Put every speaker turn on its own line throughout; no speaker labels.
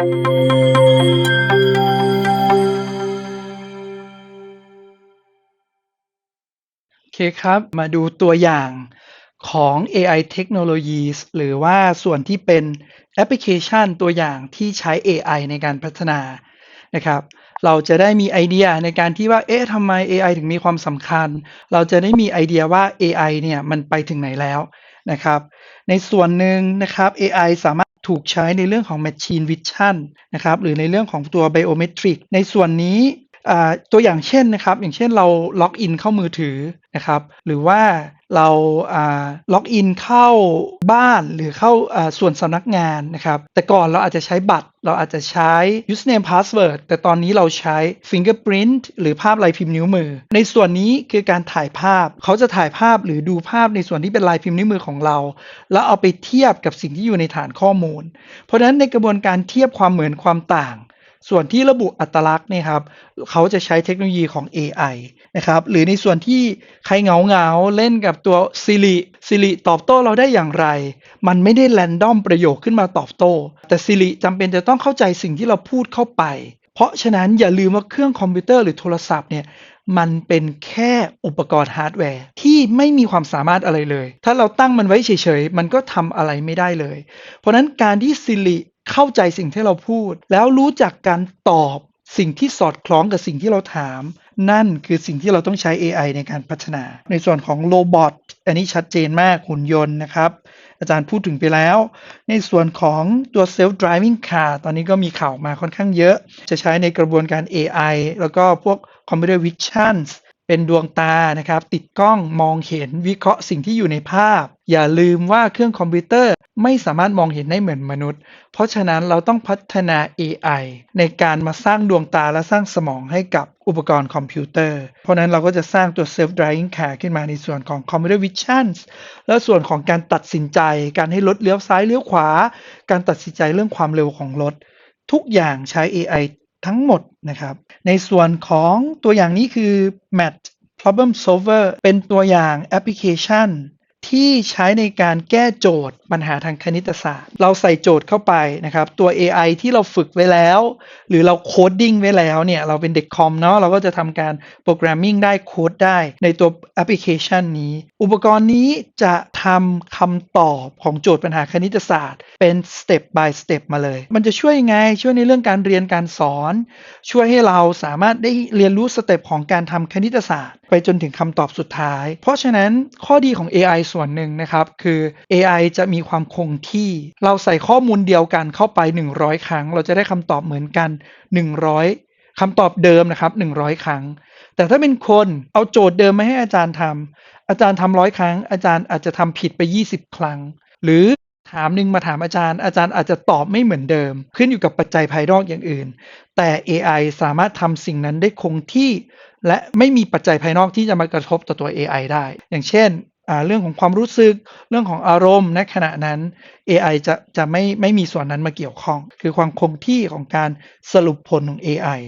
โอเคครับ มาดูตัวอย่างของ AI Technologies หรือว่าส่วนที่เป็นแอปพลิเคชันตัวอย่างที่ใช้ AI ในการพัฒนานะครับ เราจะได้มีไอเดียในการที่ว่า เอ๊ะทำไม AI ถึงมีความสำคัญ เราจะได้มีไอเดียว่า AI เนี่ยมันไปถึงไหนแล้วนะครับ ในส่วนหนึ่งนะครับ AI สามารถ ถูกใช้ในเรื่องของ Machine Vision นะครับหรือในเรื่องของตัว Biometric ในส่วนนี้ตัวอย่างเช่นนะครับอย่างเช่นเราล็อกอินเข้ามือถือนะครับหรือว่า เราล็อกอินเข้าบ้านหรือเข้าอ่าส่วนสำนักงานนะครับ แต่ก่อนเราอาจจะใช้บัตร เราอาจจะใช้ username password แต่ตอนนี้เราใช้ fingerprint หรือภาพลายพิมพ์นิ้วมือ ในส่วนนี้คือการถ่ายภาพ เขาจะถ่ายภาพหรือดูภาพในส่วนที่เป็นลายพิมพ์นิ้วมือของเรา แล้วเอาไปเทียบกับสิ่งที่อยู่ในฐานข้อมูล เพราะฉะนั้นในกระบวนการเทียบความเหมือนความต่าง ส่วนที่ระบุอัตลักษณ์เนี่ยครับเขาจะใช้เทคโนโลยีของ AI นะครับหรือในส่วนที่ใครเหงาเหงาเล่นกับตัว Siri Siri ตอบโต้เราได้อย่างไร มันไม่ได้แรนดอมประโยคขึ้นมาตอบโต้ แต่ Siri จำเป็นจะต้องเข้าใจสิ่งที่เราพูดเข้าไป เพราะฉะนั้นอย่าลืมว่าเครื่องคอมพิวเตอร์หรือโทรศัพท์เนี่ยมันเป็นแค่อุปกรณ์ฮาร์ดแวร์ที่ไม่มีความสามารถอะไรเลย ถ้าเราตั้งมันไว้เฉยๆ มันก็ทำอะไรไม่ได้เลย เพราะนั้นการที่ Siri เข้าใจสิ่งที่เราพูด แล้วรู้จักการตอบสิ่งที่สอดคล้องกับสิ่งที่เราถาม นั่นคือสิ่งที่เราต้องใช้ AI ในการพัฒนา ในส่วนของโรบอทอันนี้ชัดเจนมากหุ่นยนต์นะครับ อาจารย์พูดถึงไปแล้ว ในส่วนของตัว self driving car ตอนนี้ก็มีข่าวมาค่อนข้างเยอะ จะใช้ในกระบวนการ AI แล้วก็พวก computer vision เป็นดวงตานะครับ ติดกล้องมองเห็นวิเคราะห์สิ่งที่อยู่ในภาพ อย่าลืมว่าเครื่องคอมพิวเตอร์ไม่สามารถมองเห็นได้เหมือนมนุษย์ เพราะฉะนั้นเราต้องพัฒนา AI ในการมาสร้างดวงตาและสร้างสมองให้กับอุปกรณ์คอมพิวเตอร์ เพราะนั้นเราก็จะสร้างตัว self driving car ขึ้นมาในส่วนของ computer vision และส่วนของการตัดสินใจ การให้รถเลี้ยวซ้ายเลี้ยวขวา การตัดสินใจเรื่องความเร็วของรถ ทุกอย่างใช้ AI ทั้งหมดนะครับ ในส่วนของตัวอย่างนี้คือ Mat Problem Solver เป็นตัวอย่างแอปพลิเคชันที่ใช้ในการแก้โจทย์ปัญหาทางคณิตศาสตร์ เราใส่โจทย์เข้าไปนะครับ ตัว AI ที่เราฝึกไว้แล้ว หรือเราโคดดิ้งไว้แล้วเนี่ย เราเป็นเด็กคอมเนาะเราก็จะทำการโปรแกรมมิ่งได้โคดได้ในตัวแอปพลิเคชันนี้ อุปกรณ์นี้จะ ทำคำตอบของโจทย์ปัญหาคณิตศาสตร์ เป็น step by step มาเลย มันจะช่วยยังไง ช่วยในเรื่องการเรียนการสอน ช่วยให้เราสามารถได้เรียนรู้สเต็ปของการทำคณิตศาสตร์ ไปจนถึงคำตอบสุดท้าย เพราะฉะนั้นข้อดีของ AI ส่วนหนึ่งนะครับ คือ AI จะมีความคงที่ เราใส่ข้อมูลเดียวกันเข้าไป 100 ครั้ง เราจะได้คำตอบเหมือนกัน 100คำตอบเดิมนะครับ 100 ครั้ง แต่ถ้าเป็นคนเอาโจทย์เดิมมาให้อาจารย์ทำอาจารย์ทำร้อยครั้ง อาจารย์อาจจะทำผิดไป 20 ครั้ง หรือถามหนึ่งมาถามอาจารย์ อาจารย์อาจจะตอบไม่เหมือนเดิม ขึ้นอยู่กับปัจจัยภายนอกอย่างอื่น แต่ AI สามารถทำสิ่งนั้นได้คงที่ และไม่มีปัจจัยภายนอกที่จะมากระทบต่อตัว AI ได้ อย่างเช่น เรื่องของความรู้สึก เรื่องของอารมณ์ในขณะนั้น AI จะจะไม่ไม่มีส่วนนั้นมาเกี่ยวข้อง คือความคงที่ของการสรุปผลของ AI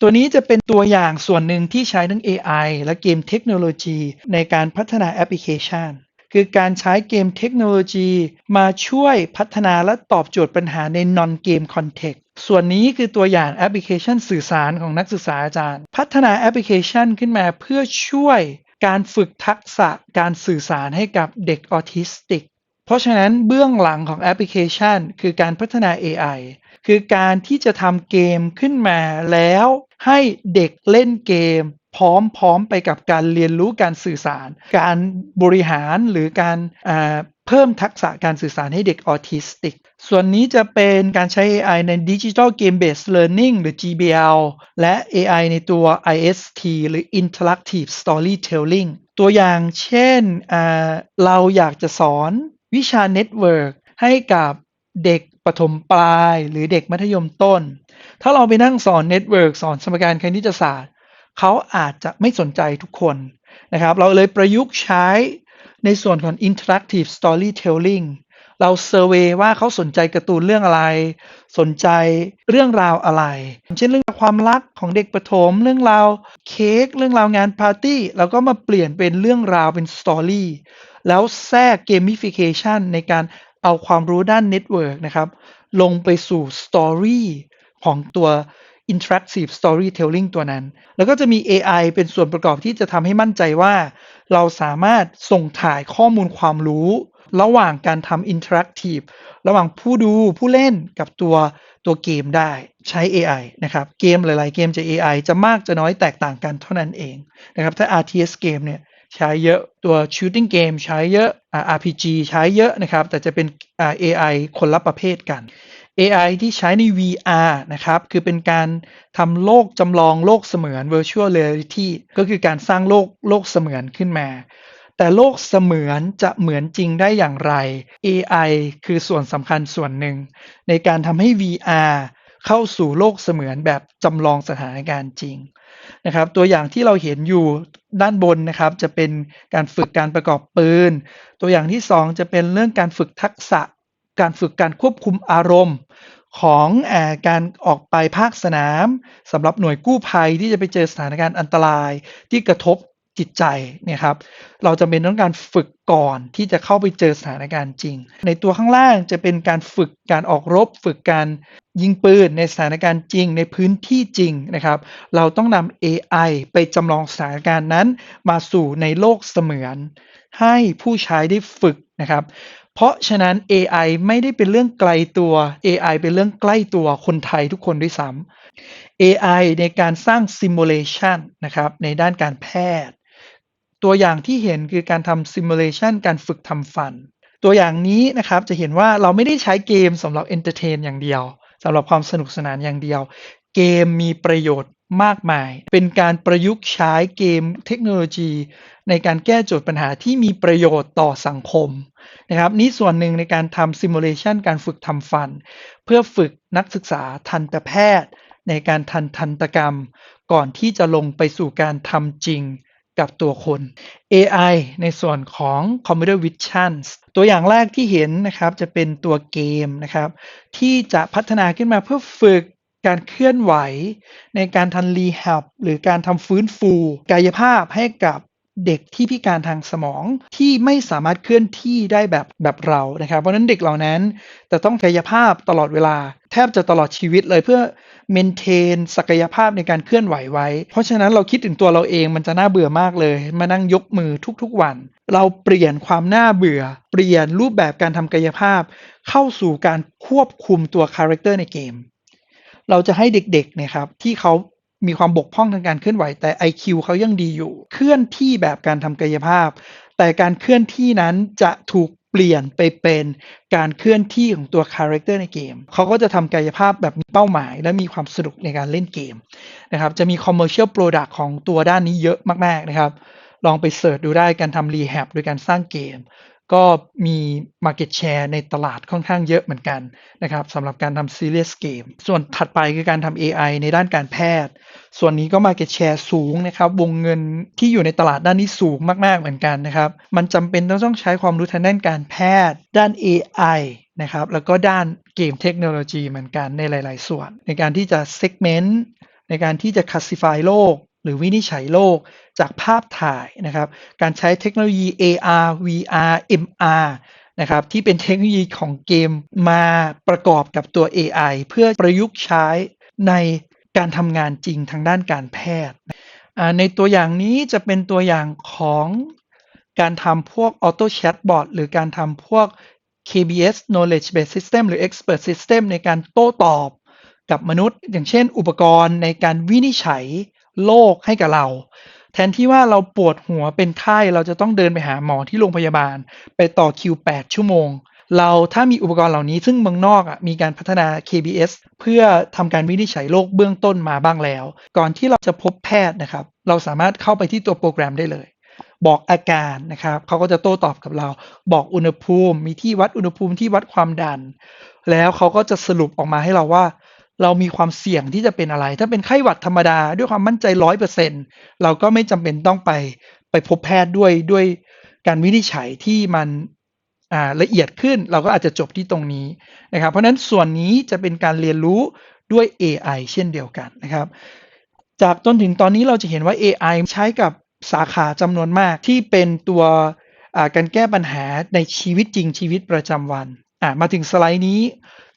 ตัวนี้จะเป็นตัวอย่างส่วนหนึ่งที่ใช้ทั้ง AI และเกมเทคโนโลยีในการพัฒนาแอปพลิเคชัน คือการใช้เกมเทคโนโลยีมาช่วยพัฒนาและตอบโจทย์ปัญหาใน non game context ส่วนนี้คือตัวอย่างแอปพลิเคชันสื่อสารของนักศึกษาอาจารย์ พัฒนาแอปพลิเคชันขึ้นมาเพื่อช่วย การฝึกทักษะการสื่อสารให้กับเด็กออทิสติก เพราะฉะนั้นเบื้องหลังของแอปพลิเคชัน คือการพัฒนา AI คือการที่จะทำเกมขึ้นมาแล้วให้เด็กเล่นเกม พร้อมๆไปกับการเรียนรู้การสื่อสาร การบริหารหรือการ เพิ่มทักษะการสื่อสารให้เด็กออทิสติก ส่วนนี้จะเป็นการใช้ AI ใน Digital Game Based Learning หรือ GBL และ AI ในตัว IST หรือ Interactive Storytelling ตัวอย่างเช่น เราอยากจะสอนวิชา Network ให้กับเด็กประถมปลายหรือเด็กมัธยมต้น ถ้าเราไปนั่งสอน Network สอนสมการคณิตศาสตร์ เขาอาจจะไม่สนใจทุกคนนะครับ เราเลยประยุกต์ใช้ ในส่วนของ interactive storytelling เราเซอร์เวยว่าเขาสนใจการ์ตูนเรื่องอะไร สนใจเรื่องราวอะไร เช่นเรื่องความรักของเด็กประถม เรื่องราวเค้ก เรื่องราวงานปาร์ตี้เราก็มาเปลี่ยนเป็นเรื่องราวเป็นสตอรี่ แล้วแทรก gamification ในการเอาความรู้ด้าน network นะครับ ลงไปสู่ Story ของตัว Interactive Storytelling ตัวนั้น แล้วก็จะมี AI เป็นส่วนประกอบที่จะทำให้มั่นใจว่า เราสามารถส่งถ่ายข้อมูลความรู้ ระหว่างการทำ Interactive ระหว่างผู้ดูผู้เล่นกับตัวตัวเกมได้ใช้ AI นะครับ เกมหลาย ๆ เกมจะ AI จะมากจะน้อยแตกต่างกันเท่านั้นเองนะครับถ้า RTS เกมเนี่ยใช้เยอะตัว Shooting Game ใช้เยอะ RPG ใช้เยอะนะครับ แต่จะเป็น AI คนละประเภทกัน AI ที่ใช้ใน VR นะครับ คือเป็นการทำโลกจำลองโลกเสมือน virtual reality ก็คือการสร้างโลกโลกเสมือนขึ้นมา แต่โลกเสมือนจะเหมือนจริงได้อย่างไร AI คือส่วนสำคัญส่วนหนึ่ง ในการทำให้ VR เข้าสู่โลกเสมือนแบบจำลองสถานการณ์จริงนะครับ ตัวอย่างที่เราเห็นอยู่ด้านบนนะครับ จะเป็นการฝึกการประกอบปืน ตัวอย่างที่สองจะเป็นเรื่องการฝึกทักษะ การฝึกการควบคุมอารมณ์ของอการออกไปภาคสนามสำหรับหน่วยกู้ภัยที่จะไปเจอสถานการณ์อันตรายที่กระทบจิตใจเนี่ยครับ เราจะเป็นต้องการฝึกก่อนที่จะเข้าไปเจอสถานการณ์จริง ในตัวข้างล่างจะเป็นการฝึกการออกรบ ฝึกการยิงปืนในสถานการณ์จริง ในพื้นที่จริงนะครับ เราต้องนำ AI ไปจำลองสถานการณ์นั้นมาสู่ในโลกเสมือน ให้ผู้ใช้ได้ฝึกนะครับ เพราะฉะนั้น AI ไม่ได้เป็นเรื่องไกลตัว AI เป็นเรื่องใกล้ตัวคนไทยทุกคนด้วยซ้ำ AI ในการสร้าง simulation นะครับในด้านการแพทย์ ตัวอย่างที่เห็นคือการทำ simulation การฝึกทำฟัน ตัวอย่างนี้นะครับจะเห็นว่าเราไม่ได้ใช้เกมสำหรับ entertain อย่างเดียวสำหรับความสนุกสนานอย่างเดียว เกมมีประโยชน์ มากมาย เป็นการประยุกต์ใช้เกมเทคโนโลยี ในการแก้โจทย์ปัญหาที่มีประโยชน์ต่อสังคมนะครับนี่ส่วนหนึ่งในการทำ simulation การฝึกทำฟัน เพื่อฝึกนักศึกษาทันตแพทย์ ในการทันทันตกรรม ก่อนที่จะลงไปสู่การทำจริงกับตัวคน AI ในส่วนของ Computer Vision ตัวอย่างแรกที่เห็นนะครับจะเป็นตัวเกมนะครับที่จะพัฒนาขึ้นมาเพื่อฝึก การเคลื่อนไหว ในการทำรีแฮบหรือการทำฟื้นฟู กายภาพให้กับเด็กที่พิการทางสมองที่ไม่สามารถเคลื่อนที่ได้แบบแบบเรานะครับ เพราะฉะนั้นเด็กเหล่านั้นจะต้องกายภาพตลอดเวลา แทบจะตลอดชีวิตเลยเพื่อเมนเทนศักยภาพในการเคลื่อนไหวไว้ เพราะฉะนั้นเราคิดถึงตัวเราเองมันจะน่าเบื่อมากเลย มานั่งยกมือทุกๆวัน เราเปลี่ยนความน่าเบื่อ เปลี่ยนรูปแบบการทำกายภาพ เข้าสู่การควบคุมตัวคาแรคเตอร์ในเกม เราจะให้เด็กๆเนี่ยครับที่เขามีความบกพร่องทางการเคลื่อนไหวแต่ IQ เขายังดีอยู่ เคลื่อนที่แบบการทำกายภาพ แต่การเคลื่อนที่นั้นจะถูกเปลี่ยนไปเป็นการเคลื่อนที่ของตัวคาแรคเตอร์ในเกม เขาก็จะทำกายภาพแบบมีเป้าหมาย และมีความสนุกในการเล่นเกมนะครับจะมี commercial product ของตัวด้านนี้เยอะมากๆนะครับลองไปเสิร์ชดูได้การทำรีแฮบโดยการสร้างเกม ก็มี Market Share ในตลาดค่อนข้างเยอะเหมือนกันนะครับสำหรับการทำ Serious Game ส่วนถัดไปคือการทำ AI ในด้านการแพทย์ ส่วนนี้ก็ Market Share สูงนะครับ วงเงินที่อยู่ในตลาดด้านนี้สูงมาก ๆ เหมือนกันนะครับ มันจำเป็นต้องต้องใช้ความรู้ทางด้านการแพทย์ ด้าน AI นะครับ แล้วก็ด้านเกมเทคโนโลยีเหมือนกันในหลาย ๆ ส่วน ในการที่จะ segment ในการที่จะ classify โรค หรือวินิจฉัยโรคจากภาพถ่ายนะครับ การใช้เทคโนโลยี AR VR MR นะครับที่เป็นเทคโนโลยีของเกมมาประกอบกับตัว AI เพื่อประยุกต์ใช้ในการทำงานจริงทางด้านการแพทย์ ในตัวอย่างนี้จะเป็นตัวอย่างของการทำพวก Auto Chatbot หรือการทำพวก KBS Knowledge Based System หรือ Expert System ในการโต้ตอบกับมนุษย์ อย่างเช่นอุปกรณ์ในการวินิจฉัย โรคให้กับเรา แทนที่ว่าเราปวดหัวเป็นไข้เราจะต้องเดินไปหาหมอที่โรงพยาบาล ไปต่อคิว 8 ชั่วโมง เราถ้ามีอุปกรณ์เหล่านี้ซึ่งเมืองนอกอะมีการพัฒนา KBS เพื่อทำการวินิจฉัยโรคเบื้องต้นมาบ้างแล้ว ก่อนที่เราจะพบแพทย์นะครับ เราสามารถเข้าไปที่ตัวโปรแกรมได้เลยบอกอาการนะครับเขาก็จะโต้ตอบกับเรา บอกอุณหภูมิ มีที่วัดอุณหภูมิที่วัดความดัน แล้วเขาก็จะสรุปออกมาให้เราว่า เรามีความเสี่ยงที่จะเป็นอะไร ถ้าเป็นไข้หวัดธรรมดาด้วยความมั่นใจร้อยเปอร์เซ็นเราก็ไม่จำเป็นต้องไปไปพบแพทย์ด้วยด้วยการวินิจฉัยที่มันอ่าละเอียดขึ้น เราก็อาจจะจบที่ตรงนี้นะครับ เพราะฉะนั้นส่วนนี้จะเป็นการเรียนรู้ด้วย AI เช่นเดียวกันนะครับ จากต้นถึงตอนนี้เราจะเห็นว่า AI ใช้กับสาขาจำนวนมากที่เป็นตัวการแก้ปัญหาในชีวิตจริงชีวิตประจำวันมาถึงสไลด์นี้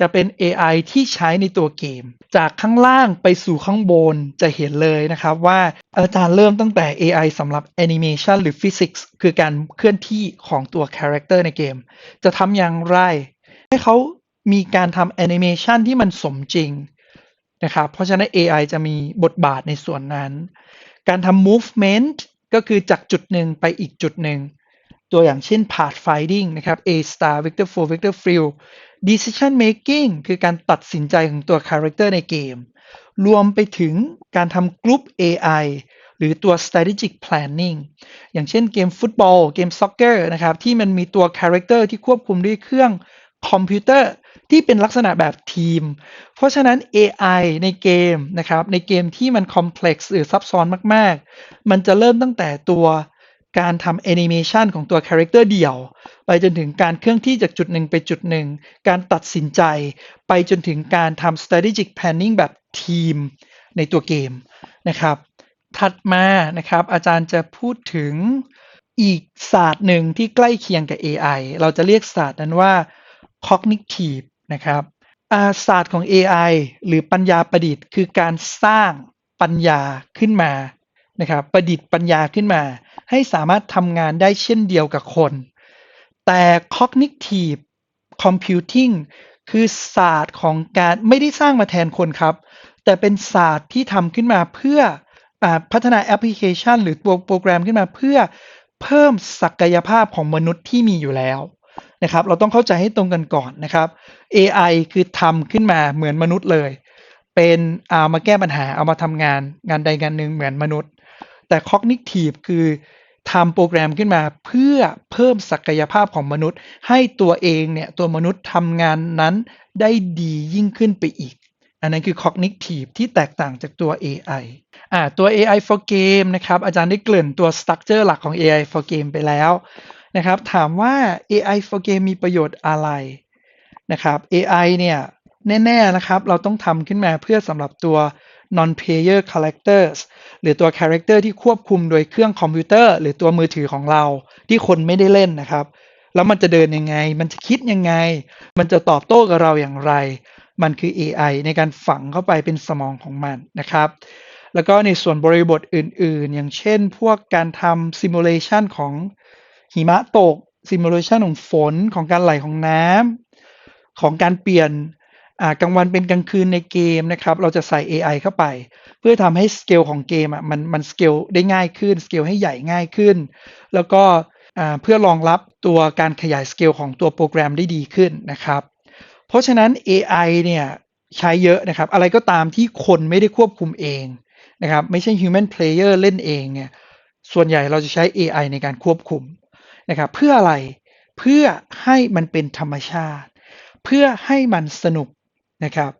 จะเป็น AI ที่ใช้ในตัวเกม จากข้างล่างไปสู่ข้างบนจะเห็นเลยนะครับว่าอาจารย์เริ่มตั้งแต่ AI สำหรับ Animation หรือ Physics คือการเคลื่อนที่ของตัว Character ในเกม จะทำอย่างไร ให้เขามีการทำ Animation ที่มันสมจริงนะครับเพราะฉะนั้น AI จะมีบทบาทในส่วนนั้น การทำ movement ก็คือจากจุดหนึ่งไปอีกจุดหนึ่ง ตัวอย่างเช่น pathfinding นะครับ A star vector 4 vector field decision making คือการตัดสินใจของตัว character ในเกม รวมไปถึงการทำ group AI หรือตัว strategic planning อย่างเช่นเกมฟุตบอล เกมซ็อกเกอร์นะครับ ที่มันมีตัว character ที่ควบคุมด้วยเครื่องคอมพิวเตอร์ที่เป็นลักษณะแบบทีม เพราะฉะนั้น AI ในเกมนะครับ ในเกมที่มัน complex หรือซับซ้อนมาก ๆ มันจะเริ่มตั้งแต่ตัว การทำแอนิเมชันของตัวคาแรคเตอร์เดี่ยว ไปจนถึงการเคลื่อนที่จากจุดหนึ่งไปจุดหนึ่ง การตัดสินใจ ไปจนถึงการทำ strategic planning แบบทีมในตัวเกมนะครับ ถัดมานะครับ อาจารย์จะพูดถึงอีกศาสตร์หนึ่งที่ใกล้เคียงกับ AI เราจะเรียกศาสตร์นั้นว่า cognitive นะครับศาสตร์ของ AI หรือปัญญาประดิษฐ์ คือการสร้างปัญญาขึ้นมานะครับ ประดิษฐ์ปัญญาขึ้นมา ให้สามารถทำงานได้เช่นเดียวกับคน แต่ cognitive computing คือศาสตร์ของการไม่ได้สร้างมาแทนคนครับ แต่เป็นศาสตร์ที่ทำขึ้นมาเพื่ออพัฒนาแอปพลิเคชัน หรือตัวโปรแกรมขึ้นมาเพื่อเพิ่มศักยภาพของมนุษย์ที่มีอยู่แล้วนะครับ เราต้องเข้าใจให้ตรงกันก่อนนะครับ AI คือทำขึ้นมาเหมือนมนุษย์เลย เป็นเอามาแก้ปัญหาเอามาทำงานงานใดงานหนึ่งเหมือนมนุษย์ แต่ cognitive คือ ทำโปรแกรมขึ้นมาเพื่อเพิ่มศักยภาพของมนุษย์ ให้ตัวเองเนี่ยตัวมนุษย์ทำงานนั้นได้ดียิ่งขึ้นไปอีก อันนั้นคือ cognitive ที่แตกต่างจากตัว AI อ่าตัว AI for game นะครับอาจารย์ได้เกริ่นตัว structure หลักของ AI for game ไปแล้วนะครับถามว่า AI for game มีประโยชน์อะไรนะครับ AI เนี่ย แน่ๆนะครับ เราต้องทำขึ้นมาเพื่อสำหรับตัว non player characters หรือตัว character ที่ควบคุมโดยเครื่องคอมพิวเตอร์ หรือตัวมือถือของเราที่คนไม่ได้เล่นนะครับ แล้วมันจะเดินยังไง มันจะคิดยังไง มันจะตอบโต้กับเราอย่างไร มันคือ AI ในการฝังเข้าไปเป็นสมองของมันนะครับ แล้วก็ในส่วนบริบทอื่นๆ อย่างเช่น พวกการทำ simulation ของหิมะตก simulation ของฝนของการไหลของน้ำของการเปลี่ยน กลางวันเป็นกลางคืนในเกมนะครับ เราจะใส่ AI เข้าไป เพื่อทำให้สเกลของเกมอะมันมันสเกลได้ง่ายขึ้นสเกลให้ใหญ่ง่ายขึ้น แล้วก็เพื่อรองรับตัวการขยายสเกลของตัวโปรแกรมได้ดีขึ้นนะครับ เพราะฉะนั้น AI เนี่ยใช้เยอะนะครับ อะไรก็ตามที่คนไม่ได้ควบคุมเองนะครับ ไม่ใช่ human player เล่นเองเนี่ยส่วนใหญ่เราจะใช้ AI ในการควบคุมนะครับเพื่ออะไรเพื่อให้มันเป็นธรรมชาติ เพื่อให้มันสนุก นะครับ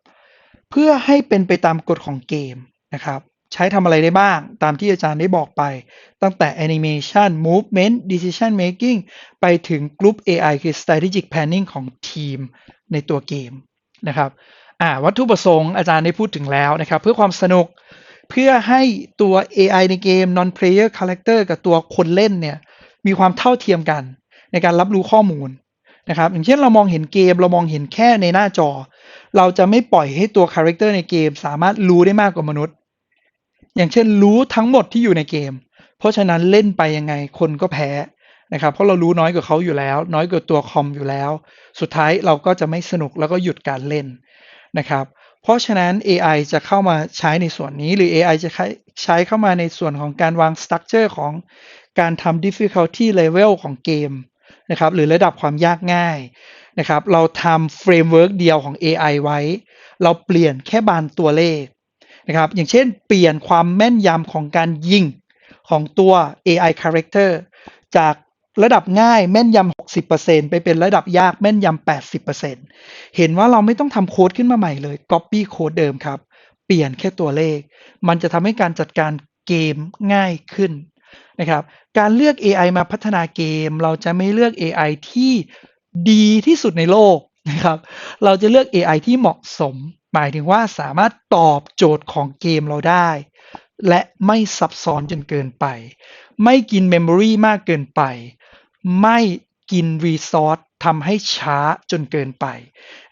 เพื่อให้เป็นไปตามกฎของเกมนะครับ ใช้ทำอะไรได้บ้างตามที่อาจารย์ได้บอกไป ตั้งแต่ Animation Movement Decision Making ไปถึง Group AI คือ Strategic Planning ของทีมในตัวเกมนะครับอ่าวัตถุประสงค์อาจารย์ได้พูดถึงแล้วนะครับ เพื่อความสนุกเพื่อให้ตัว AI ในเกม non player character กับตัวคนเล่นเนี่ยมีความเท่าเทียมกันในการรับรู้ข้อมูลนะครับอย่างเช่นเรามองเห็นเกมเรามองเห็นแค่ในหน้าจอ เราจะไม่ปล่อยให้ตัวคาแรคเตอร์ในเกม สามารถรู้ได้มากกว่ามนุษย์ อย่างเช่นรู้ทั้งหมดที่อยู่ในเกม เพราะฉะนั้นเล่นไปยังไงคนก็แพ้นะครับ เพราะเรารู้น้อยกว่าเขาอยู่แล้ว น้อยกว่าตัวคอมอยู่แล้ว สุดท้ายเราก็จะไม่สนุกแล้วก็หยุดการเล่นนะครับ เพราะฉะนั้น AI จะเข้ามาใช้ในส่วนนี้หรือ AI จะใช้เข้ามาในส่วนของการวาง structure ของการทำ difficulty level ของเกม นะครับหรือระดับความยากง่ายนะครับเราทำ framework เดียวของ AI ไว้ เราเปลี่ยนแค่บานตัวเลขนะครับอย่างเช่นเปลี่ยนความแม่นยำของการยิงของตัว AI character จากระดับง่ายแม่นยำ 60%ไปเป็นระดับยากแม่นยำ 80%เห็นว่าเราไม่ต้องทำโค้ดขึ้นมาใหม่เลย copy โค้ดเดิมครับ เปลี่ยนแค่ตัวเลข มันจะทำให้การจัดการเกมง่ายขึ้น นะครับ การเลือก AI มาพัฒนาเกม เราจะไม่เลือก AI ที่ดีที่สุดในโลกนะครับ เราจะเลือก AI ที่เหมาะสม หมายถึงว่าสามารถตอบโจทย์ของเกมเราได้ และไม่ซับซ้อนจนเกินไป ไม่กินเมมโมรีมากเกินไป ไม่กินรีซอสทำให้ช้าจนเกินไป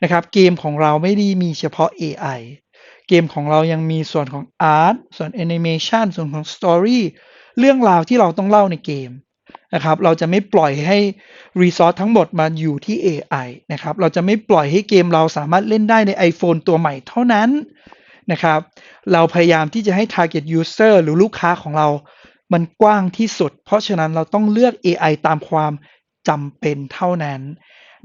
นะครับ เกมของเราไม่ได้มีเฉพาะ AI เกมของเรายังมีส่วนของ Art ส่วน Animation ส่วนของ Story เรื่องราวที่เราต้องเล่าในเกมนะครับเราจะไม่ปล่อยให้ Resource ทั้งหมดมาอยู่ที่ AI นะครับเราจะไม่ปล่อยให้เกมเราสามารถเล่นได้ใน iPhone ตัวใหม่เท่านั้นนะครับเราพยายามที่จะให้ Target User หรือลูกค้าของเรา มันกว้างที่สุด เพราะฉะนั้นเราต้องเลือก AI ตามความจำเป็นเท่านั้น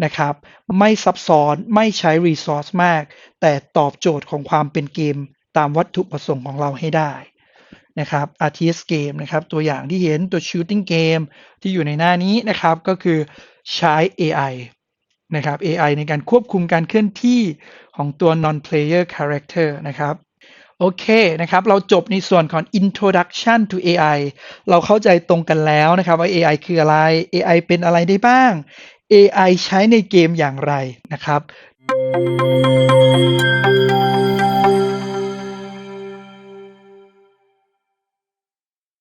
นะครับไม่ซับซ้อนไม่ใช้ Resource มาก แต่ตอบโจทย์ของความเป็นเกมตามวัตถุประสงค์ของเราให้ได้ นะครับ RTS Game นะครับตัวอย่างที่เห็นตัว Shooting Game ที่อยู่ในหน้านี้นะครับก็คือใช้ AI นะครับ AI ในการควบคุมการเคลื่อนที่ของตัว non-player character นะครับโอเคนะครับ เราจบในส่วนของ introduction to AI เราเข้าใจตรงกันแล้วนะครับว่า AI คืออะไร AI เป็นอะไรได้บ้าง AI ใช้ในเกมอย่างไรนะครับ